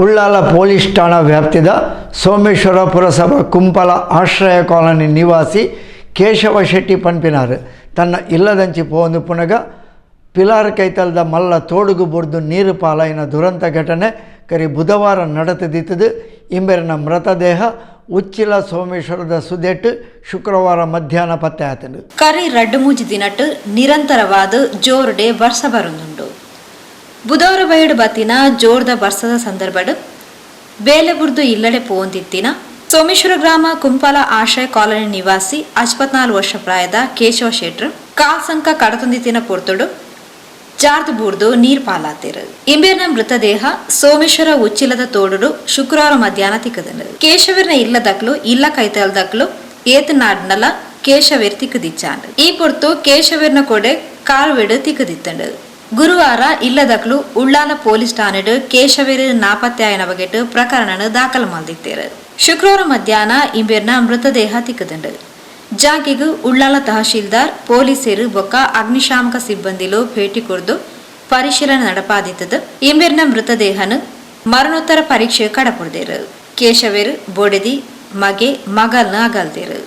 Ullal police ಠಾಣಾ ವ್ಯಾಪ್ತಿದ ಸೋಮೇಶ್ವರ ಪುರಸಭಾ ಕುಂಪಲ ಆಶ್ರಯ ಕಾಲನಿ ನಿವಾಸಿ ಕೇಶವ ಶೆಟ್ಟಿ ಪನ್ಪಿನಾರ್ ತನ್ನ ಇಲ್ಲದಂಚಿ ಪೋಂದು ಪುನಗ ಪಿಲಾರ್ ಕೈತಲ್ದ ಮಲ್ಲ ತೋಡುಗು ಬೊಡ್ದು ನೀರು ಪಾಲಾಯಿನ ದುರಂತ ಘಟನೆ ಕರಿ ಬುಧವಾರ ನಡೆತದಿತ್ತದು ಇಂಬೆರಿನ ಮೃತದೇಹ ಉಚ್ಚಿಲ ಸೋಮೇಶ್ವರದ ಸುದೆಟ್ಟು ಶುಕ್ರವಾರ ಮಧ್ಯಾಹ್ನ ಪತ್ತೆ ಆತನು ಕರಿ ರಡ್ಡು ಮೂಜಿ ದಿನಟ್ ನಿರಂತರವಾದ ಜೋರ್ಡೆ ವರ್ಷ ಬರುಂದುಂಡು ಬುಧವಾರ ಬಯಡು ಬತ್ತಿನ ಜೋರ್ದ ಬರ್ಸದ ಸಂದರ್ಭಡ್ ಬೇಲೆ ಬುರ್ದು ಇಲ್ಲಡೆ ಪೋಂದಿತ್ತಿನ ಸೋಮೇಶ್ವರ ಗ್ರಾಮ ಕುಂಪಾಲ ಆಶ್ರಯ ಕಾಲೋನಿ ನಿವಾಸಿ ಅಚ್ಪತ್ನಾಲ್ಕು ವರ್ಷ ಪ್ರಾಯದ ಕೇಶವ ಶೆಟ್ರು ಕಾಲ್ ಸಂಕ ಕಡತೊಂದಿತ್ತಿನ ಪೊರ್ತುಡು ಜಾರ್ದು ಬೂರ್ದು ನೀರ್ ಪಾಲಾತಿರು. ಇಂಬೇರ್ನ ಮೃತದೇಹ ಸೋಮೇಶ್ವರ ಉಚ್ಚಿಲದ ತೋಡುಡು ಶುಕ್ರವಾರ ಮಧ್ಯಾಹ್ನ ತಿಕ್ಕದನು ಕೇಶವರ್ನ ಇಲ್ಲದಕ್ಲು ಇಲ್ಲ ಕೈತಲ್ದಕ್ಲು ಏತನಾಡ್ನಲ ಕೇಶವೇರ್ ತಿಕ್ಕದಿಚ್ಚಾಂಡು ಈ ಪೊರ್ತು ಕೇಶವೇರ್ನ ಕೊಡೆ ಕಾಲ್ವೆಡು ತಿಕ್ಕದಿತ್ತಂಡು ಗುರುವಾರ ಇಲ್ಲದಕ್ಲು ಉಳ್ಳಾಲ ಪೊಲೀಸ್ ಠಾಣೆಡು ಕೇಶವೇರಿ ನಾಪತ್ತೆಯನ ಬಗೆಟ್ ಪ್ರಕರಣನ ದಾಖಲು ಮಾಡಿತ್ತೇರು ಶುಕ್ರವಾರ ಮಧ್ಯಾಹ್ನ ಇಂಬೇರ್ನ ಮೃತದೇಹ ತಿಕ್ಕದಂಡು ಜಾಗಿಗು ಉಳ್ಳಾಲ ತಹಶೀಲ್ದಾರ್, ಪೊಲೀಸರು ಬೊಕ್ಕ ಅಗ್ನಿಶಾಮಕ ಸಿಬ್ಬಂದಿಲು ಭೇಟಿ ಕೊಡ್ದು ಪರಿಶೀಲನೆ ನಡಪಾದಿತ್ತದು. ಇಂಬೇರ್ನ ಮೃತದೇಹನು ಮರಣೋತ್ತರ ಪರೀಕ್ಷೆ ಕಡಪುಡ್ದೇರು ಕೇಶವೇರು, ಬೊಡೆದಿ, ಮಗೆ, ಮಗಲ್ನ ಅಗಲ್ದೇರು.